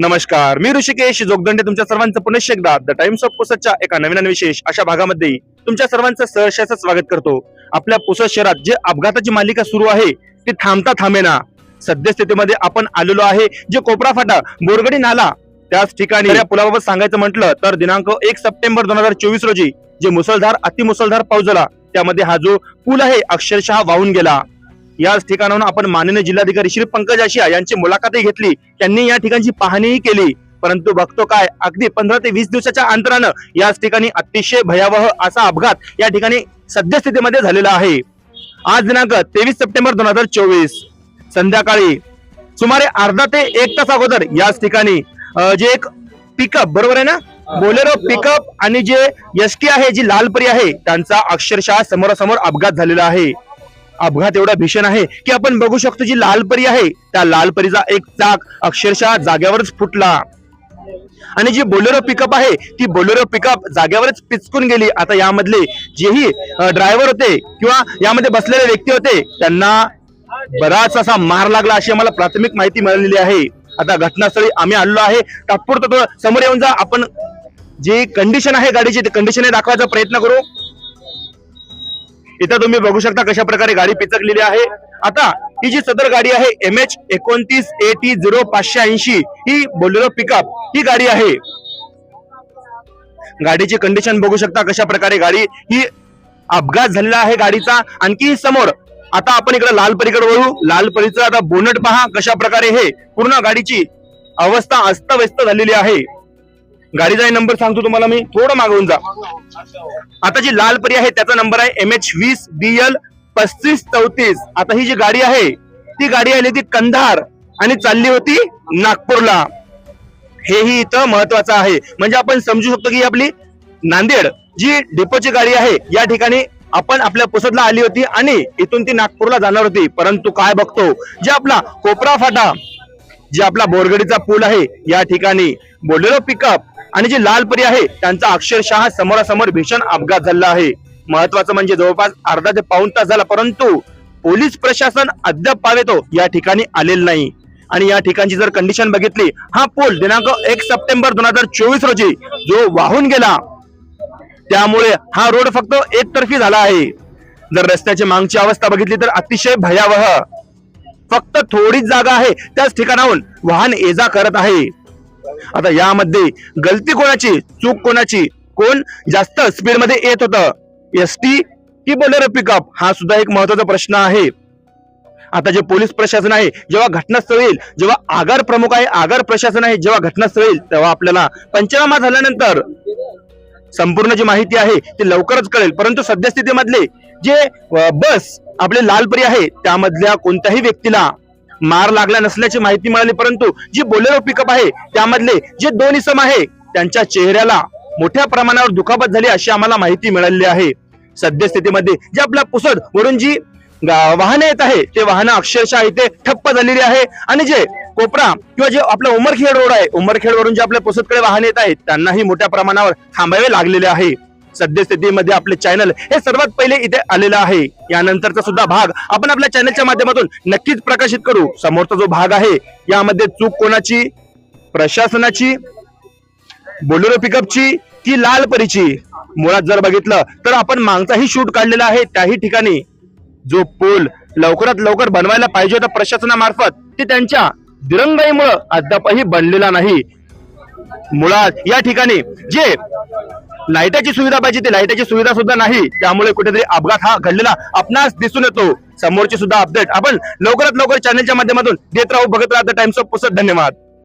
नमस्कार मी ऋषिकेश जोगदंडे तुमच्या सर्वांचं पुनश्च एकदा द टाइम्स ऑफ पुसदच्या एका नवीन विशेष अशा भागामध्ये तुमच्या सर्वांचं सहर्षाचं स्वागत करतो. आपल्या पुसद शहरात जे अपघाताची मालिका सुरू आहे ती थांबता थांबेना. सद्यस्थितीमध्ये आपण आलेलो आहे जे कोपरा फाटा बोरगडी नाला. त्याच ठिकाणी या पुलाबाबत सांगायचं म्हटलं तर दिनांक एक सप्टेंबर दोन हजार चोवीस रोजी जे मुसळधार अतिमुसळधार पाऊस झाला त्यामध्ये हा जो पूल आहे अक्षरशः वाहून गेला. याच ठिकाणाहून आपण माननीय जिल्हाधिकारी श्री पंकज आशिया यांची मुलाखतही घेतली. त्यांनी या ठिकाणची पाहणीही केली. परंतु बघतो काय? अगदी पंधरा ते वीस दिवसाच्या अंतरानं याच ठिकाणी अतिशय भयावह असा अपघात या ठिकाणी सद्यस्थितीमध्ये झालेला आहे. आज दिनांक तेवीस सप्टेंबर दोन हजार चोवीस. संध्याकाळी सुमारे अर्धा ते एक तास अगोदर याच ठिकाणी जे एक पिकअप बरोबर आहे ना? बोलेरो पिकअप आणि जे एसटी आहे जी लालपरी आहे त्यांचा अक्षरशः समोरासमोर अपघात झालेला आहे. अपघात एवढा भीषण आहे की आपण बघू शकतो जी लालपरी आहे त्या लालपरीचा एक चाक अक्षरशः जाग्यावरच फुटला. आणि जी बोलेरो पिकअप आहे ती बोलेरो पिकअप जाग्यावरच पिचकून गेली. आता यामधले जेही ड्रायव्हर होते किंवा यामध्ये बसलेले व्यक्ती होते त्यांना बराच असा मार लागला अशी आम्हाला प्राथमिक माहिती मिळालेली आहे. आता घटनास्थळी आम्ही आलेलो आहे. तात्पुरतं समोर येऊन जा. आपण जी कंडिशन आहे गाडीची ती कंडिशन दाखवायचा प्रयत्न करू. इथं तुम्ही बघू शकता कशा प्रकारे गाडी पिचकलेली आहे. आता ही जी सदर गाडी आहे एम एच एकोणतीस ए टी झिरो पाचशे ऐंशी ही बोलेरो पिकअप ही गाडी आहे. गाडीची कंडिशन बघू शकता कशा प्रकारे गाडी ही अपघात झालेला आहे गाडीचा. आणखी समोर आता आपण इकडे लालपरीकडे वळू. लालपरीचं आता बोनट पहा कशा प्रकारे हे पूर्ण गाडीची अवस्था अस्तव्यस्त झालेली आहे. गाडीचा नंबर सांगतो तुम्हाला मी. थोडं मागवून जा. आता जी लाल परी आहे त्याचा नंबर आहे एम एच वीस बी एल पस्तीस चौतीस. आता ही जी गाडी आहे ती गाडी आली ती कंधार आणि चालली होती नागपूरला. हेही इथं महत्वाचं आहे. म्हणजे आपण समजू शकतो की आपली नांदेड जी डेपोची गाडी आहे या ठिकाणी आपण आपल्या पुसदला आली होती आणि इथून ती नागपूरला जाणार होती. परंतु काय बघतो जे आपला कोपरा फाटा जे आपला बोरगडीचा पूल आहे या ठिकाणी बोलेरो पिकअप आणि जी लालपरी आहे त्यांचा अक्षरशः समोरासमोर भीषण अपघात झालेला आहे. महत्वाचं म्हणजे जवळपास अर्धा ते पाऊन तास झाला परंतु पोलीस प्रशासन अद्याप पावेतो या ठिकाणी आलेलं नाही. आणि या ठिकाणची जर कंडिशन बघितली हा पूल दिनांक एक सप्टेंबर दोन हजार चोवीस रोजी जो वाहून गेला त्यामुळे हा रोड फक्त एकतर्फी झाला आहे. जर रस्त्याची मागची अवस्था बघितली तर अतिशय भयावह. फक्त थोडीच जागा आहे त्याच ठिकाणाहून वाहन ये जा करत आहे. आता यामध्ये गलती कोणाची? चूक कोणाची? कोण जास्त स्पीडमध्ये येत होतं? एस टी की बोलेरो पिकअप हा सुद्धा एक महत्त्वाचा प्रश्न आहे. आता जे पोलीस प्रशासन आहे जेव्हा घटनास्थळ येईल जेव्हा आगार प्रमुख आहे आगार प्रशासन आहे जेव्हा घटनास्थळ येईल तेव्हा आपल्याला पंचनामा झाल्यानंतर संपूर्ण जी माहिती आहे ती लवकरच कळेल. परंतु सद्यस्थितीमधले जे बस आपले लालपरी आहे त्यामधल्या कोणत्याही व्यक्तीला मार लागला नसल्याची माहिती मिळाली परंतु जी बोलेरो पिकअप आहे त्यामधले जे दोन इसम आहे त्यांच्या चेहऱ्याला मोठ्या प्रमाणावर दुखापत झाली अशी आम्हाला माहिती मिळालेली आहे. सद्यस्थितीमध्ये जे आपल्या पुसद वरून जी गा- वाहने येत आहे ते वाहनं अक्षरशः इथे ठप्प झालेली आहे. आणि जे कोपरा किंवा जे आपला उमरखेड रोड आहे उमरखेड वरून जे आपल्या पुसदकडे वाहन येत आहेत त्यांनाही मोठ्या प्रमाणावर थांबावे लागलेले आहे. सद्यस्थितीमध्ये आपले चॅनल हे सर्वात पहिले इथे आलेलं आहे. यानंतरचा सुद्धा भाग आपण आपल्या चॅनलच्या माध्यमातून नक्कीच प्रकाशित करू. समोरचा जो भाग आहे यामध्ये चूक कोणाची? प्रशासनाची? बोलेरो पिकअपची की लाल परीची? मुळात जर बघितलं तर आपण मागचाही शूट काढलेला आहे त्याही ठिकाणी. जो पूल लवकरात लवकर बनवायला पाहिजे होता प्रशासनामार्फत ते त्यांच्या दिरंगाईमुळं अद्यापही बनलेला नाही. मुळात या ठिकाणी जे लाईटाची सुविधा पाहिजे ती लाईटाची सुविधा सुद्धा नाही. त्यामुळे कुठेतरी अपघात हा घडलेला आपणास दिसून येतो. समोरची सुद्धा अपडेट आपण लवकरात लवकर चॅनलच्या माध्यमातून देत राहू. बघत राहतो टाइम्स ऑफ पुसत धन्यवाद.